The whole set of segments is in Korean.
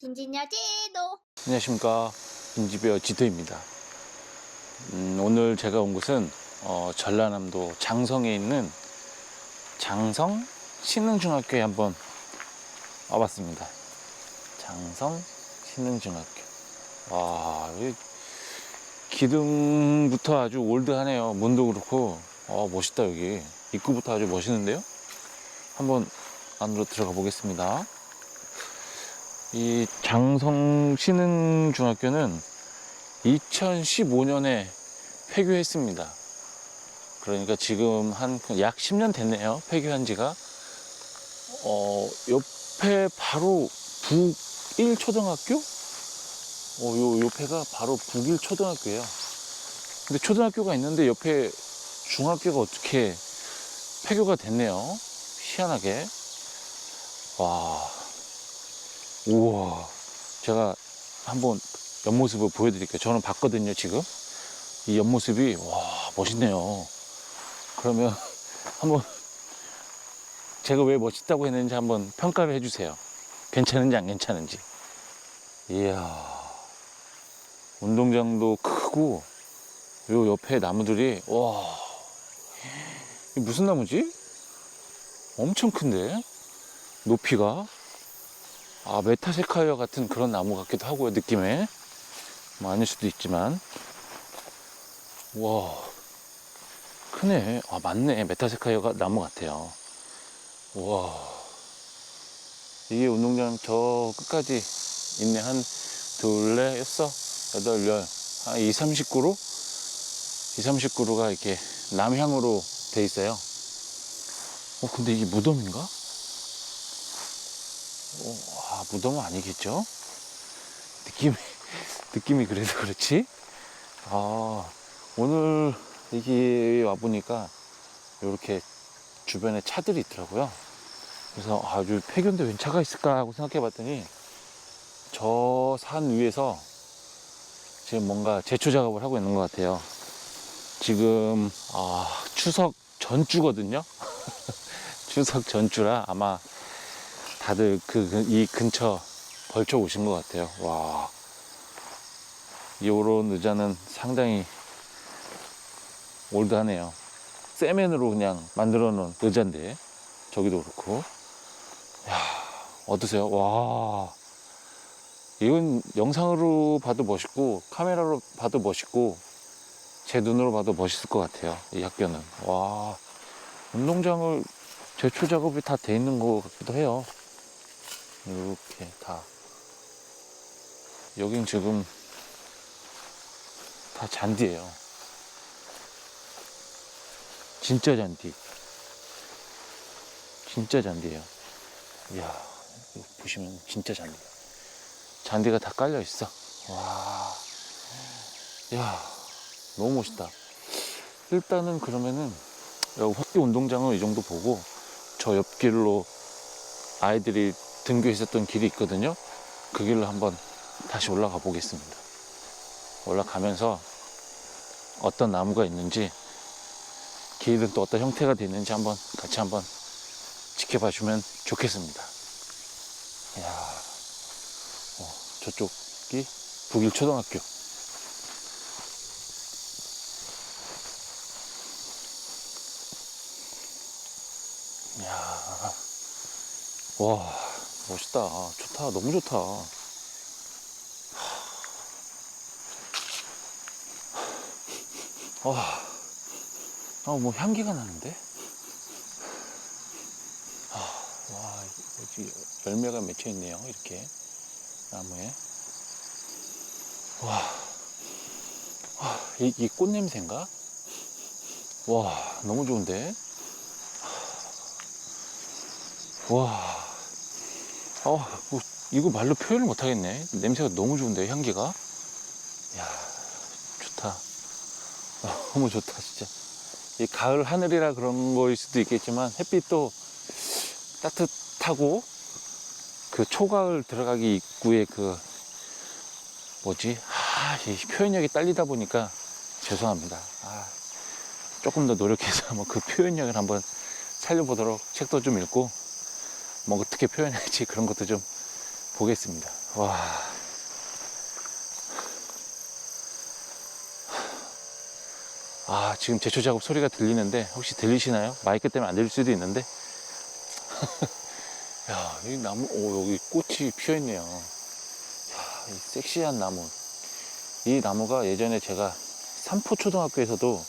김진야 제도. 안녕하십니까. 빈집의 지도입니다. 음, 오늘 제가 온 곳은 어, 전라남도 장성에 있는 장성 신흥중학교에 한번 와봤습니다. 장성 신흥중학교. 와 여기 기둥부터 아주 올드하네요. 문도 그렇고. 어, 멋있다 여기. 입구부터 아주 멋있는데요? 한번 안으로 들어가 보겠습니다 이 장성 신흥중학교는 2015년에 폐교했습니다. 그러니까 지금 한 약 10년 됐네요. 폐교한 지가. 어, 옆에 바로 북일초등학교? 어, 요 옆에가 바로 북일초등학교예요. 근데 초등학교가 있는데 옆에 중학교가 어떻게 폐교가 됐네요. 희한하게. 와. 우와. 제가 한번 옆모습을 보여드릴게요. 저는 봤거든요, 지금. 이 옆모습이, 와, 멋있네요. 그러면 한번 제가 왜 멋있다고 했는지 한번 평가를 해주세요. 괜찮은지 안 괜찮은지. 이야. 운동장도 크고, 요 옆에 나무들이, 와. 무슨 나무지? 엄청 큰데? 높이가. 아, 메타세카이어 같은 그런 나무 같기도 하고요, 느낌에. 뭐 아닐 수도 있지만. 와, 크네. 아, 맞네. 메타세카이어가 나무 같아요. 와. 이게 운동장 저 끝까지 있네. 한 둘, 넷, 여섯, 여덟, 열. 한 2, 39로? 2, 39로가 이렇게 남향으로 돼 있어요. 어, 근데 이게 무덤인가? 어, 아, 무덤은 아니겠죠? 느낌이, 느낌이 그래서 그렇지? 아, 오늘 여기 와보니까 이렇게 주변에 차들이 있더라고요. 그래서 아주 폐교인데 웬 차가 있을까 하고 생각해 봤더니 저 산 위에서 지금 뭔가 제초 작업을 하고 있는 것 같아요. 지금, 아, 추석 전주거든요? 추석 전주라 아마 다들 그 이 근처 벌쳐 오신 것 같아요. 와. 요런 의자는 상당히 올드하네요. 세면으로 그냥 만들어 놓은 의자인데, 저기도 그렇고. 야 어떠세요? 와. 이건 영상으로 봐도 멋있고, 카메라로 봐도 멋있고, 제 눈으로 봐도 멋있을 것 같아요. 이 학교는. 와. 운동장을 제초 작업이 다 돼 있는 것 같기도 해요. 이렇게 다. 여긴 지금 다 잔디예요. 진짜 잔디. 진짜 잔디예요. 이야, 보시면 진짜 잔디. 잔디가 다 깔려 있어. 와, 야, 너무 멋있다. 일단은 그러면은 여기 헛기 운동장은 이 정도 보고 저 옆길로 아이들이 등교 있었던 길이 있거든요. 그 길로 한번 다시 올라가 보겠습니다. 올라가면서 어떤 나무가 있는지 길은 또 어떤 형태가 되는지 한번 같이 한번 지켜봐 주면 좋겠습니다. 이야, 어, 저쪽이 북일 초등학교. 이야, 와, 멋있다. 좋다. 너무 좋다. 와, 아, 뭐 향기가 나는데? 아, 와, 여기 열매가 맺혀 있네요. 이렇게 나무에. 와, 와, 이, 이 꽃 냄새인가? 와, 너무 좋은데? 와, 어, 뭐, 이거 말로 표현을 못 하겠네. 냄새가 너무 좋은데, 향기가. 야, 좋다. 너무 좋다, 진짜. 이 가을 하늘이라 그런 거일 수도 있겠지만, 햇빛도 따뜻하고, 그 초가을 들어가기 입구에 그, 뭐지? 아, 이 표현력이 딸리다 보니까 죄송합니다. 아, 조금 더 노력해서 한번 그 표현력을 한번 살려보도록 책도 좀 읽고, 뭐 어떻게 표현할지 그런 것도 좀 보겠습니다. 와. 아, 지금 제초 작업 소리가 들리는데 혹시 들리시나요? 마이크 때문에 안 들릴 수도 있는데. 야, 이 나무, 오, 여기 꽃이 피어 있네요. 야, 이 섹시한 나무. 이 나무가 예전에 제가 삼포 초등학교에서도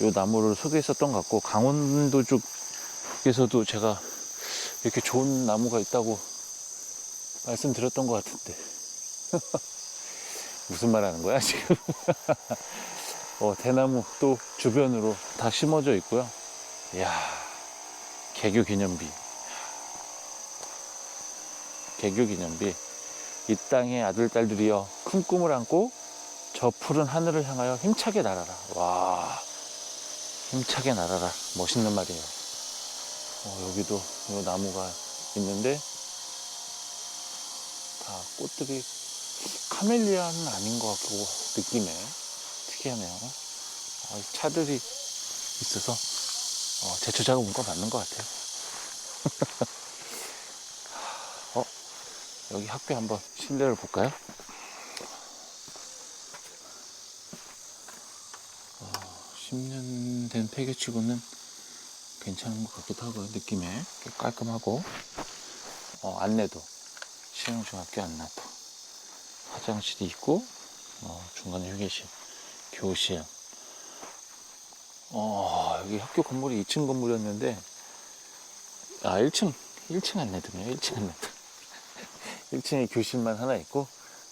이 나무를 소개했었던 것 같고 강원도 쪽에서도 제가 이렇게 좋은 나무가 있다고 말씀드렸던 것 같은데. 무슨 말 하는 거야 지금? 어, 대나무 또 주변으로 다 심어져 있고요. 이야 개교 기념비. 개교 기념비. 이 땅의 아들 딸들이여 큰 꿈을 안고 저 푸른 하늘을 향하여 힘차게 날아라. 와 힘차게 날아라. 멋있는 말이에요 어, 여기도 이 나무가 있는데 다 꽃들이 카멜리아는 아닌 것 같고 느낌에 특이하네요 아, 이 차들이 있어서 어, 제초 작업 문과 맞는 것 같아요 어 여기 학교 한번 실내를 볼까요? 10년 된 폐교치고는 괜찮은 것 같기도 하고요. 느낌에 꽤 깔끔하고 어, 안내도 시흥중학교 안내도 화장실이 있고 어, 중간에 휴게실, 교실. 어, 여기 학교 건물이 2층 건물이었는데 아 1층 1층 안내도네요. 1층 안내도. 1층에 교실만 하나 있고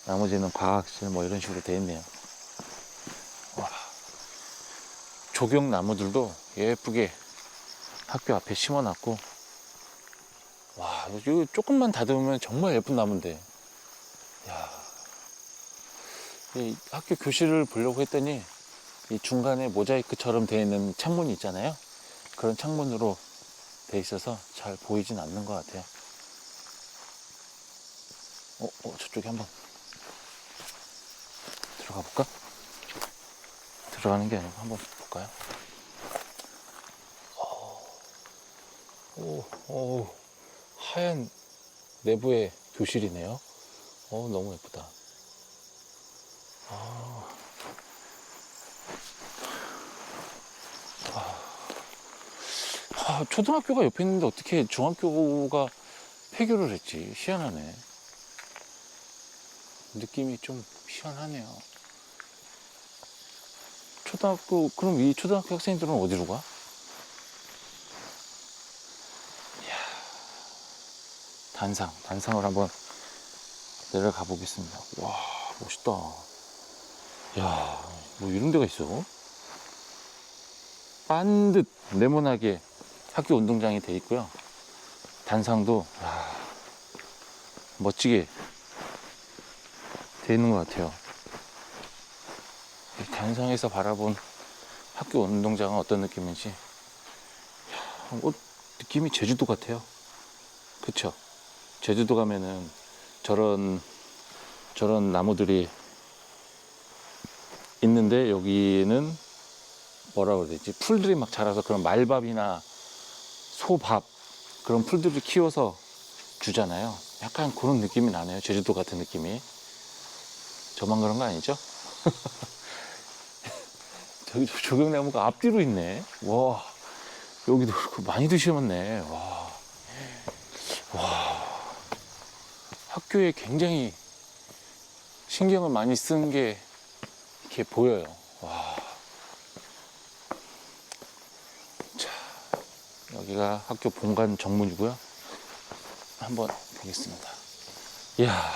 나머지는 과학실 뭐 이런 식으로 되어 있네요. 와. 조경 나무들도 예쁘게 학교 앞에 심어놨고. 와 이거 조금만 다듬으면 정말 예쁜 나무인데. 야, 이 학교 교실을 보려고 했더니 이 중간에 모자이크처럼 되어 있는 창문이 있잖아요. 그런 창문으로 돼 있어서 잘 보이진 않는 것 같아요. 어, 어 저쪽에 한번 들어가 볼까? 들어가는 게 아니고 한번 볼까요? 오, 오, 하얀 내부의 교실이네요. 어, 너무 예쁘다. 아, 아, 초등학교가 옆에 있는데 어떻게 중학교가 폐교를 했지? 희한하네. 느낌이 좀 희한하네요. 초등학교, 그럼 이 초등학교 학생들은 어디로 가? 단상, 단상을 한번 내려가 보겠습니다. 와, 멋있다. 야, 뭐 이런 데가 있어? 반듯 네모나게 학교 운동장이 돼 있고요. 단상도 야, 멋지게 돼 있는 것 같아요. 이 단상에서 바라본 학교 운동장은 어떤 느낌인지, 야, 어, 느낌이 제주도 같아요. 그쵸? 제주도 가면은 저런 저런 나무들이 있는데 여기는 뭐라 그래야 되지? 풀들이 막 자라서 그런 말밥이나 소밥 그런 풀들을 키워서 주잖아요. 약간 그런 느낌이 나네요. 제주도 같은 느낌이. 저만 그런 거 아니죠? 저기 조경나무가 앞뒤로 있네. 와 여기도 그렇고 많이도 심었네. 와 학교에 굉장히 신경을 많이 쓴 게 이렇게 보여요. 와. 자, 여기가 학교 본관 정문이고요. 한번 보겠습니다. 이야,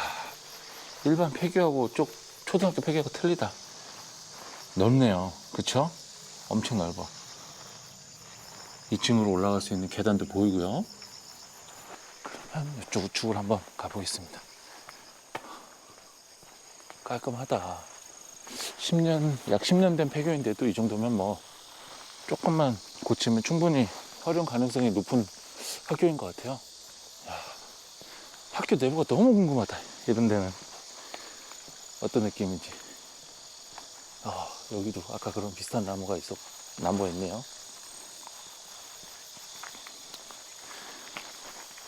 일반 폐교하고 쪽 초등학교 폐교하고 틀리다. 넓네요. 그쵸? 엄청 넓어. 2층으로 올라갈 수 있는 계단도 보이고요. 그러면 이쪽 우측으로 한번 가보겠습니다. 깔끔하다. 10년, 약 10년 된 폐교인데도 이 정도면 뭐 조금만 고치면 충분히 활용 가능성이 높은 학교인 것 같아요. 야, 학교 내부가 너무 궁금하다. 이런 데는 어떤 느낌인지. 아, 여기도 아까 그런 비슷한 나무가 있었, 나무가 있네요.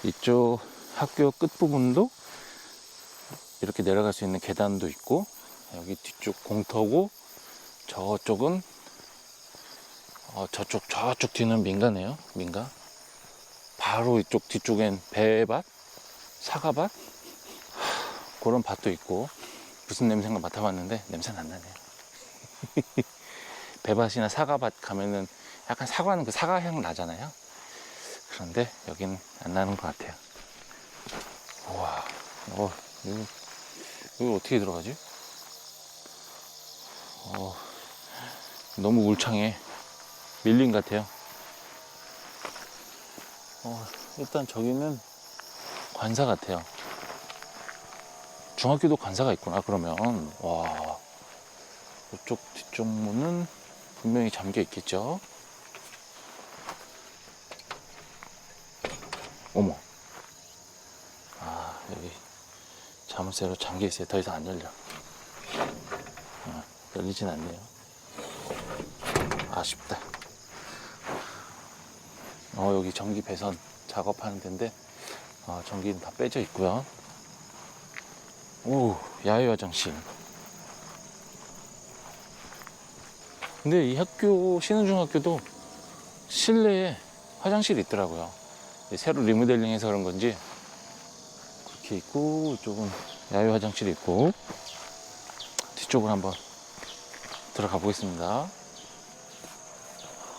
이쪽 학교 끝부분도 이렇게 내려갈 수 있는 계단도 있고 여기 뒤쪽 공터고 저쪽은 어, 저쪽 저쪽 뒤는 민가네요 민가. 바로 이쪽 뒤쪽엔 배밭 사과밭? 하, 그런 밭도 있고 무슨 냄새인가 맡아봤는데 냄새는 안 나네요. 배밭이나 사과밭 가면은 약간 사과는 그 사과 향 나잖아요 그런데 여긴 안 나는 것 같아요. 우와 어, 이거, 이거 어떻게 들어가지? 어, 너무 울창해. 밀림 같아요. 어, 일단 저기는 관사 같아요. 중학교도 관사가 있구나 그러면. 와 이쪽 뒤쪽 문은 분명히 잠겨 있겠죠 어머. 아 여기 자물쇠로 잠겨 있어요. 더 이상 안 열려. 어, 열리진 않네요. 아쉽다. 어 여기 전기 배선 작업하는 데인데 어, 전기는 다 빼져 있고요. 오 야외 화장실. 근데 이 학교 신흥중학교도 실내에 화장실이 있더라고요 새로 리모델링해서 그런 건지. 그렇게 있고 이쪽은 야외 화장실이 있고. 뒤쪽으로 한번 들어가 보겠습니다. 아,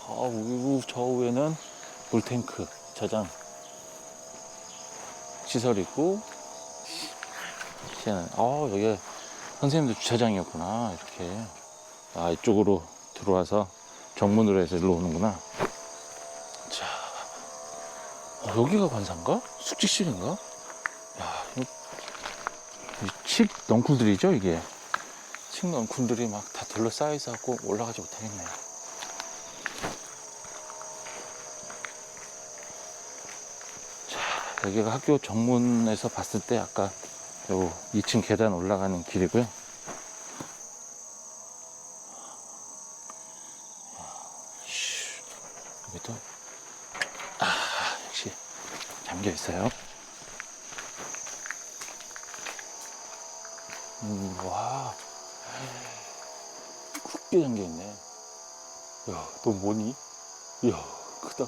그리고 저 위에는 물탱크 저장 시설이 있고. 시에는 아 여기 선생님들 주차장이었구나 이렇게. 아 이쪽으로 들어와서 정문으로 해서 일로 오는구나 자 어, 여기가 관사인가? 숙직실인가? 야, 이, 이칡 넝쿨들이죠, 이게? 칡 넝쿨들이 막 다 둘러싸여 있어 갖고 올라가지 못하겠네요. 자, 여기가 학교 정문에서 봤을 때 아까 요 2층 계단 올라가는 길이고요. 슈, 여기도 아, 역시 잠겨 있어요. 음, 와. 굵게 잠겨 있네. 야, 너 뭐니? 이야, 크다.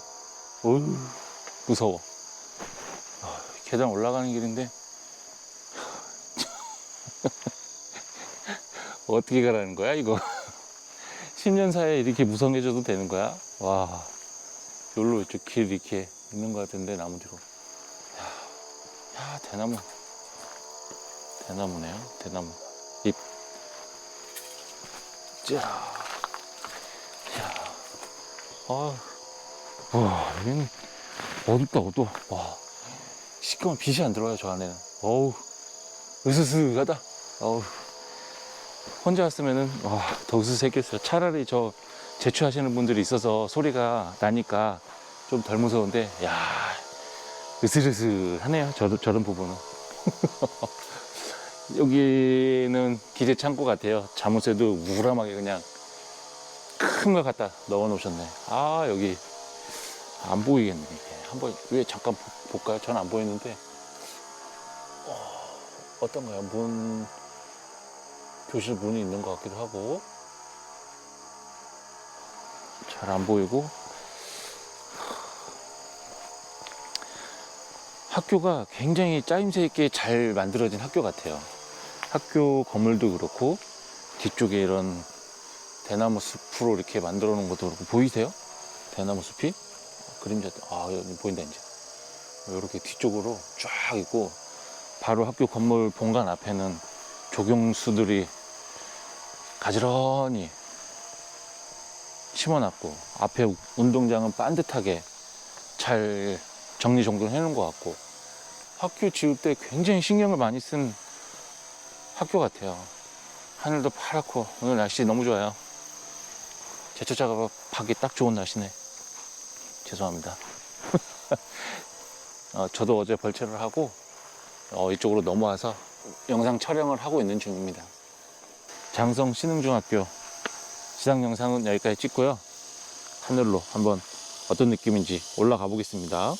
어휴, 무서워. 아, 계단 올라가는 길인데. 어떻게 가라는 거야, 이거? 10년 사이에 이렇게 무성해져도 되는 거야? 와. 여기로 이쪽 길 이렇게 있는 것 같은데 나무 뒤로 야, 야 대나무. 대나무네요. 대나무. 잎. 짜. 야, 아, 와 여기는 어둡다 어두워 와. 시끄러운 빛이 안 들어와요 저 안에는. 어우. 으스스하다. 어우. 혼자 왔으면은 와 더 으스스했겠어요. 차라리 저 제추하시는 분들이 있어서 소리가 나니까 좀 덜 무서운데 야 으슬으슬하네요 저도 저런 부분은. 여기는 기재 창고 같아요. 자물쇠도 우람하게 그냥 큰거 갖다 넣어 놓으셨네. 아 여기 안 보이겠네. 한번 위에 잠깐 보- 볼까요? 전 안 보이는데. 어, 어떤가요? 문 교실 문이 있는 것 같기도 하고. 잘 안 보이고 학교가 굉장히 짜임새 있게 잘 만들어진 학교 같아요. 학교 건물도 그렇고 뒤쪽에 이런 대나무 숲으로 이렇게 만들어 놓은 것도 그렇고 보이세요? 대나무 숲이 그림자 아 보인다 이제 이렇게 뒤쪽으로 쫙 있고 바로 학교 건물 본관 앞에는 조경수들이 가지런히 심어놨고 앞에 운동장은 반듯하게 잘 정리정돈을 해놓은 것 같고. 학교 지을 때 굉장히 신경을 많이 쓴 학교 같아요. 하늘도 파랗고 오늘 날씨 너무 좋아요. 제초 작업하기 딱 좋은 날씨네. 죄송합니다. 어, 저도 어제 벌채를 하고 어, 이쪽으로 넘어와서 영상 촬영을 하고 있는 중입니다. 장성 신흥중학교 시상 영상은 여기까지 찍고요. 하늘로 한번 어떤 느낌인지 올라가 보겠습니다.